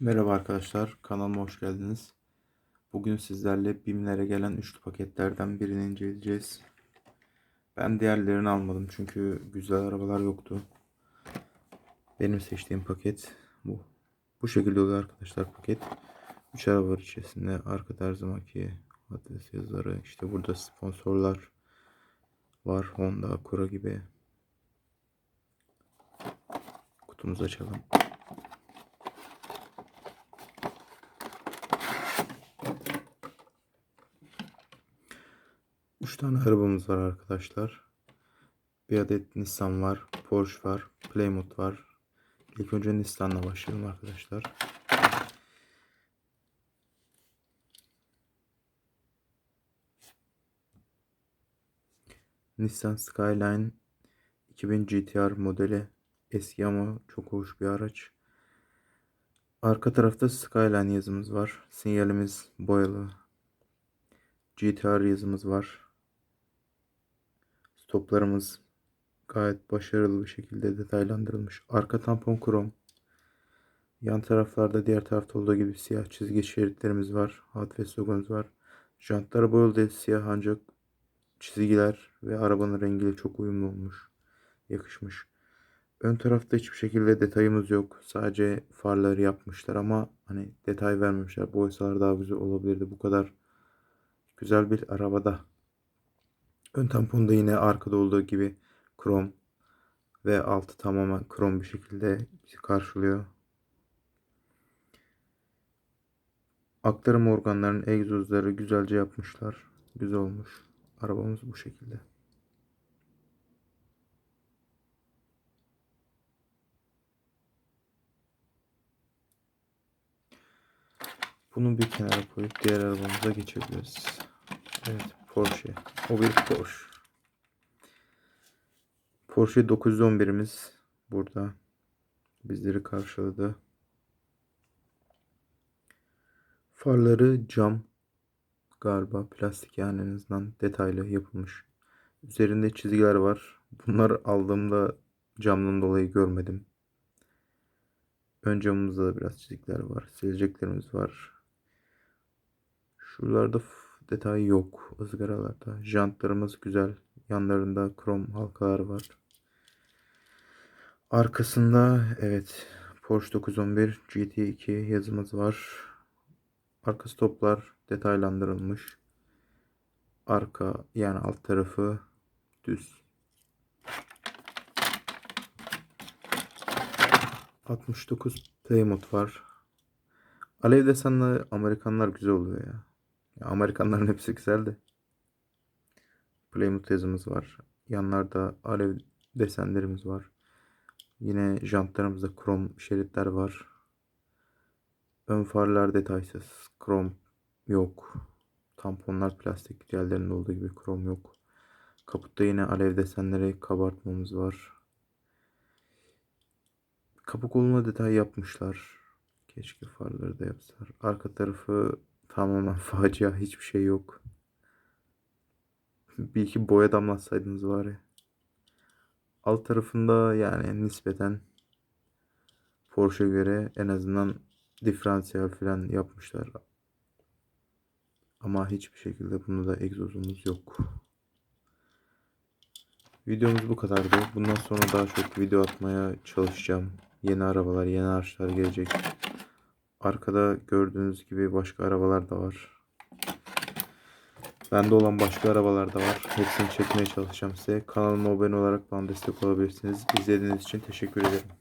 Merhaba arkadaşlar, kanalıma hoş geldiniz. Bugün sizlerle BİM'lere gelen üçlü paketlerden birini inceleyeceğiz. Ben diğerlerini almadım çünkü güzel arabalar yoktu. Benim seçtiğim paket bu. Bu şekilde oluyor arkadaşlar paket. 3 araba var içerisinde. Arkada her zamanki adres yazıları. İşte burada sponsorlar var. Honda, Acura gibi. Kutumuzu açalım. 3 tane arabamız var arkadaşlar. Bir adet Nissan var, Porsche var, Plymouth var. İlk önce Nissan'la başlayalım arkadaşlar. Nissan Skyline 2000 GTR modeli eski ama çok hoş bir araç. Arka tarafta Skyline yazımız var. Sinyalimiz boyalı. GTR yazımız var. Stoplarımız gayet başarılı bir şekilde detaylandırılmış. Arka tampon krom. Yan taraflarda diğer tarafta olduğu gibi siyah çizgi şeritlerimiz var. Hot Wheels logomuz var. Jantlar boyalı değil siyah ancak çizgiler ve arabanın rengiyle çok uyumlu olmuş. Yakışmış. Ön tarafta hiçbir şekilde detayımız yok. Sadece farları yapmışlar ama hani detay vermemişler. Boyasalar daha güzel olabilirdi. Bu kadar güzel bir arabada. Ön tamponda yine arkada olduğu gibi krom ve altı tamamen krom bir şekilde bizi karşılıyor. Aktarım organlarının egzozları güzelce yapmışlar. Güzel olmuş. Arabamız bu şekilde. Bunu bir kenara koyup diğer arabamıza geçebiliriz. Evet Porsche. O bir Porsche. Porsche 911'imiz burada bizleri karşıladı. Farları cam galiba plastik yani en azından detaylı yapılmış. Üzerinde çizgiler var. Bunlar aldığımda camdan dolayı görmedim. Ön camımızda da biraz çizikler var. Sileceklerimiz var. Şuralarda detay yok ızgaralarda. Jantlarımız güzel. Yanlarında krom halkalar var. Arkasında evet Porsche 911 GT2 yazımız var. Arka stoplar detaylandırılmış. Arka yani alt tarafı düz. 69 Plymouth var. Alev desenli Amerikanlar güzel oluyor ya. Amerikanların hepsi güzel de. Plymouth yazımız var. Yanlarda alev desenlerimiz var. Yine jantlarımızda krom şeritler var. Ön farlar detaysız. Krom yok. Tamponlar plastik. Diğerlerinde olduğu gibi krom yok. Kaputta yine alev desenleri kabartmamız var. Kapı koluna detay yapmışlar. Keşke farları da yapsalar. Arka tarafı tamamen facia. Hiçbir şey yok. Bir iki boya damlatsaydınız ya. Alt tarafında yani nispeten Porsche göre en azından diferansiyel falan yapmışlar. Ama hiçbir şekilde bunda da egzozumuz yok. Videomuz bu kadardı. Bundan sonra daha çok video atmaya çalışacağım. Yeni arabalar, yeni araçlar gelecek. Arkada gördüğünüz gibi başka arabalar da var. Bende olan başka arabalar da var. Hepsini çekmeye çalışacağım size. Kanalıma abone olarak bana destek olabilirsiniz. İzlediğiniz için teşekkür ederim.